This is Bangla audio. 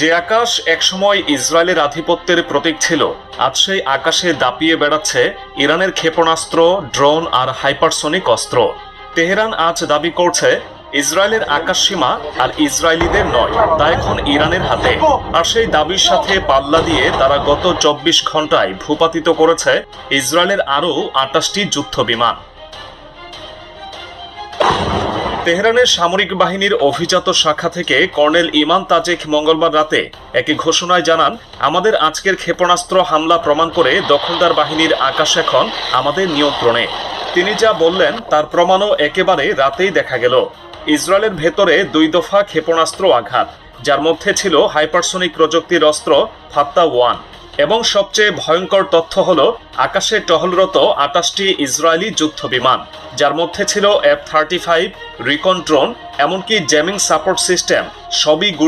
যে আকাশ একসময় ইসরায়েলের আধিপত্যের প্রতীক ছিল, আজ সেই আকাশে দাপিয়ে বেড়াচ্ছে ইরানের ক্ষেপণাস্ত্র, ড্রোন আর হাইপারসোনিক অস্ত্র। তেহরান আজ দাবি করছে, ইসরায়েলের আকাশসীমা আর ইসরায়েলিদের নয়, তা এখন ইরানের হাতে। আর সেই দাবির সাথে পাল্লা দিয়ে তারা গত চব্বিশ ঘন্টায় ভূপাতিত করেছে ইসরায়েলের আরও আটাশটি যুদ্ধ বিমান তেহরানের সামরিক বাহিনীর অভিজাত শাখা থেকে কর্নেল ইমান তাজেক মঙ্গলবার রাতে একই ঘোষণায় জানান, আমাদের আজকের ক্ষেপণাস্ত্র হামলা প্রমাণ করে দখলদার বাহিনীর আকাশ এখন আমাদের নিয়ন্ত্রণে। তিনি যা বললেন, তার প্রমাণও একেবারে রাতেই দেখা গেল। ইসরায়েলের ভেতরে দুই দফা ক্ষেপণাস্ত্র আঘাত, যার মধ্যে ছিল হাইপারসোনিক প্রযুক্তির অস্ত্র ফাত্তা ওয়ান। এবং সবচেয়ে ভয়ঙ্কর তথ্য হল, আকাশে টহলরত আটাশটি ইসরায়েলি যুদ্ধ বিমান, যার মধ্যে ছিল F thirty five recon drone এমনকি জ্যামিং সাপোর্ট সিস্টেম সবই